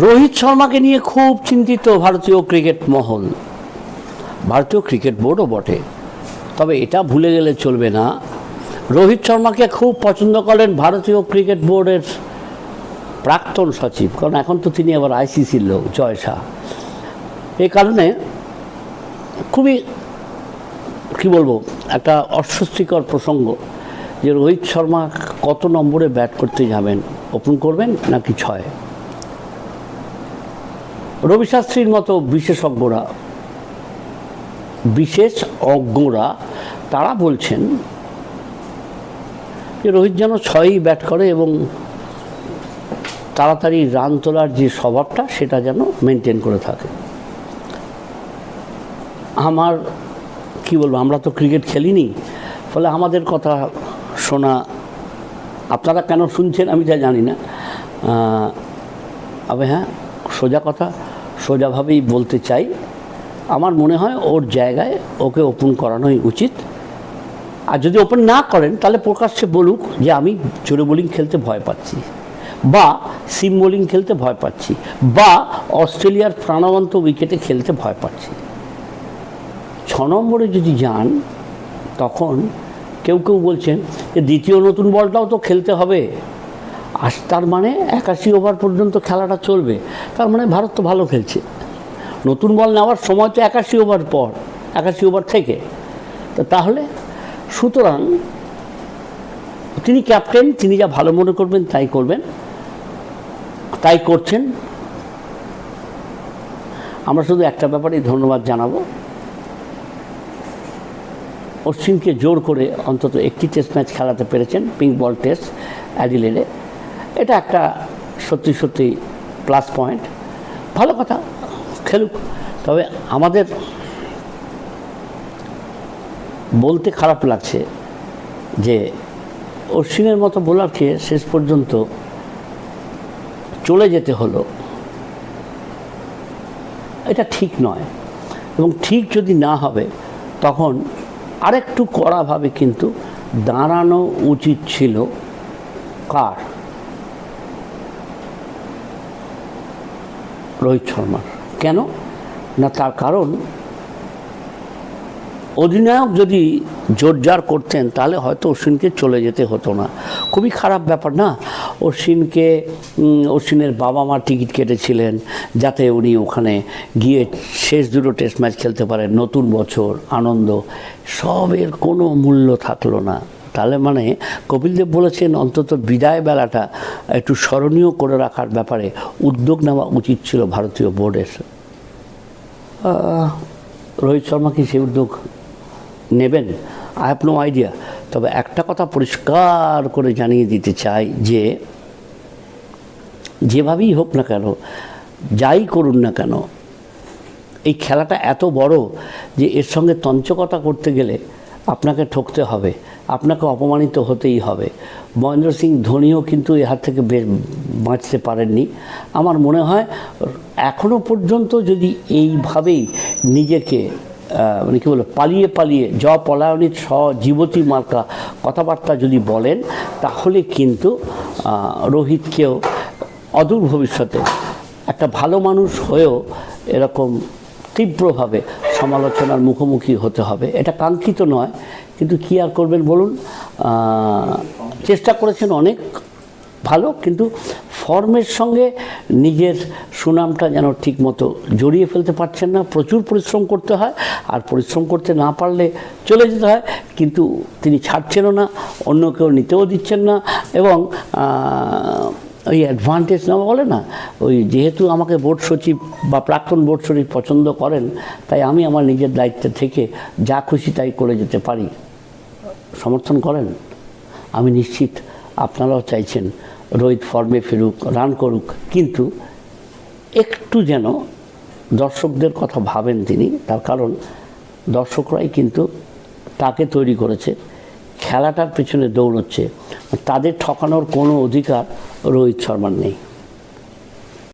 রোহিত শর্মাকে নিয়ে খুব চিন্তিত ভারতীয় ক্রিকেট মহল। ভারতীয় ক্রিকেট বোর্ডও বটে। তবে এটা ভুলে গেলে চলবে না। রোহিত শর্মাকে খুব পছন্দ করেন ভারতীয় ক্রিকেট বোর্ডের প্রাক্তন সচিব, কারণ এখন তো তিনি আবার আইসিসির লোক, জয় শাহ। এই কারণে খুবই, কি বলব, একটা অস্বস্তিকর প্রসঙ্গ যে রোহিত শর্মা কত নম্বরে ব্যাট করতে যাবেন, ওপেন করবেন নাকি ছয়? রবি শাস্ত্রীর মতো বিশেষজ্ঞরা, বিশেষ অজ্ঞরা, তারা বলছেন যে রোহিত যেন ছয়ই ব্যাট করে এবং তাড়াতাড়ি রান তোলার যে স্বভাবটা, সেটা যেন মেনটেন করে থাকে। আমার, কি বলব, আমরা তো ক্রিকেট খেলিনি, ফলে আমাদের কথা শোনা, আপনারা কেন শুনছেন আমি তা জানি না। তবে হ্যাঁ সোজা কথা সোজাভাবেই বলতে চাই, আমার মনে হয় ওর জায়গায় ওকে ওপেন করানোই উচিত। আর যদি ওপেন না করেন, তাহলে প্রকাশ্যে বলুক যে আমি জোরে বোলিং খেলতে ভয় পাচ্ছি বা সিম বোলিং খেলতে ভয় পাচ্ছি বা অস্ট্রেলিয়ার প্রাণবন্ত উইকেটে খেলতে ভয় পাচ্ছি। ছ নম্বরে যদি যান, তখন কেউ কেউ বলছেন যে দ্বিতীয় নতুন বলটাও তো খেলতে হবে। আর তার মানে একাশি ওভার পর্যন্ত খেলাটা চলবে। তার মানে ভারত তো ভালো খেলছে। নতুন বল নেওয়ার সময় তো একাশি ওভার পর, একাশি ওভার থেকে। তো তাহলে সুতরাং তিনি ক্যাপ্টেন, তিনি যা ভালো মনে করবেন তাই করবেন, তাই করছেন। আমরা শুধু একটা ব্যাপারেই ধন্যবাদ জানাব। অশ্বিনকে জোর করে অন্তত একটি টেস্ট ম্যাচ খেলাতে পেরেছেন পিঙ্ক বল টেস্ট অ্যাডিলেডে। এটা একটা সত্যি সত্যি প্লাস পয়েন্ট ভালো কথা, খেলুক। তবে আমাদের বলতে খারাপ লাগছে যে অশ্বিনের মতো বোলারকে শেষ পর্যন্ত চলে যেতে হলো। এটা ঠিক নয়। এবং ঠিক যদি না হবে, তখন আরেকটু কড়াভাবে কিন্তু দাঁড়ানো উচিত ছিল কার? রোহিত শর্মার কেন? না, তার কারণ অধিনায়ক যদি জোরজার করতেন, তাহলে হয়তো অশ্বিনকে চলে যেতে হতো না। খুবই খারাপ ব্যাপার না? অশ্বিনকে অশ্বিনের বাবা মা টিকিট কেটেছিলেন, যাতে উনি ওখানে গিয়ে শেষ দুটো টেস্ট ম্যাচ খেলতে পারেন। নতুন বছর, আনন্দ, সবের কোনো মূল্য থাকল না। তাহলে মানে কপিলদেব বলেছেন অন্তত বিদায় বেলাটা একটু স্মরণীয় করে রাখার ব্যাপারে উদ্যোগ নেওয়া উচিত ছিল ভারতীয় বোর্ডের। রোহিত শর্মা কি সেই উদ্যোগ নেবেন? আই হ্যাভ নো আইডিয়া তবে একটা কথা পরিষ্কার করে জানিয়ে দিতে চাই যে, যেভাবেই হোক না কেন, যাই করুন না কেন, এই খেলাটা এত বড় যে এর সঙ্গে তঞ্চকতা করতে গেলে আপনাকে ঠকতে হবে, আপনাকে অপমানিত হতেই হবে। মহেন্দ্র সিং ধোনিও কিন্তু এ হাত থেকে বাঁচতে পারেননি। আমার মনে হয় এখনও পর্যন্ত যদি এইভাবেই নিজেকে মানে কী বলব, পালিয়ে পালিয়ে জ পলায়নির স জীবতী মার্কা কথাবার্তা যদি বলেন, তাহলে কিন্তু রোহিতকেও অদূর ভবিষ্যতে একটা ভালো মানুষ হয়েও এরকম তীব্রভাবে সমালোচনার মুখোমুখি হতে হবে। এটা কাঙ্ক্ষিত নয়, কিন্তু কী আর করবেন বলুন? চেষ্টা করেছেন অনেক ভালো, কিন্তু ফর্মের সঙ্গে নিজের সুনামটা যেন ঠিকমতো জড়িয়ে ফেলতে পারছেন না। প্রচুর পরিশ্রম করতে হয়, আর পরিশ্রম করতে না পারলে চলে যেতে হয়, কিন্তু তিনি ছাড়ছেনও না, অন্য কেউ নিতেও দিচ্ছেন না, এবং ওই অ্যাডভান্টেজ নেওয়া বলে না, ওই যেহেতু আমাকে বোর্ড সচিব বা প্রাক্তন বোর্ড সচিব পছন্দ করেন, তাই আমি আমার নিজের দায়িত্বে থেকে যা খুশি তাই করে যেতে পারি। সমর্থন করেন? আমি নিশ্চিত আপনারাও চাইছেন রোহিত ফর্মে ফিরুক রান করুক, কিন্তু একটু যেন দর্শকদের কথা ভাবেন তিনি, তার কারণ দর্শকরাই কিন্তু তাকে তৈরি করেছে। খেলাটার পিছনে দৌড়চ্ছে তাদের ঠকানোর কোনো অধিকার রোহিত শর্মার নেই।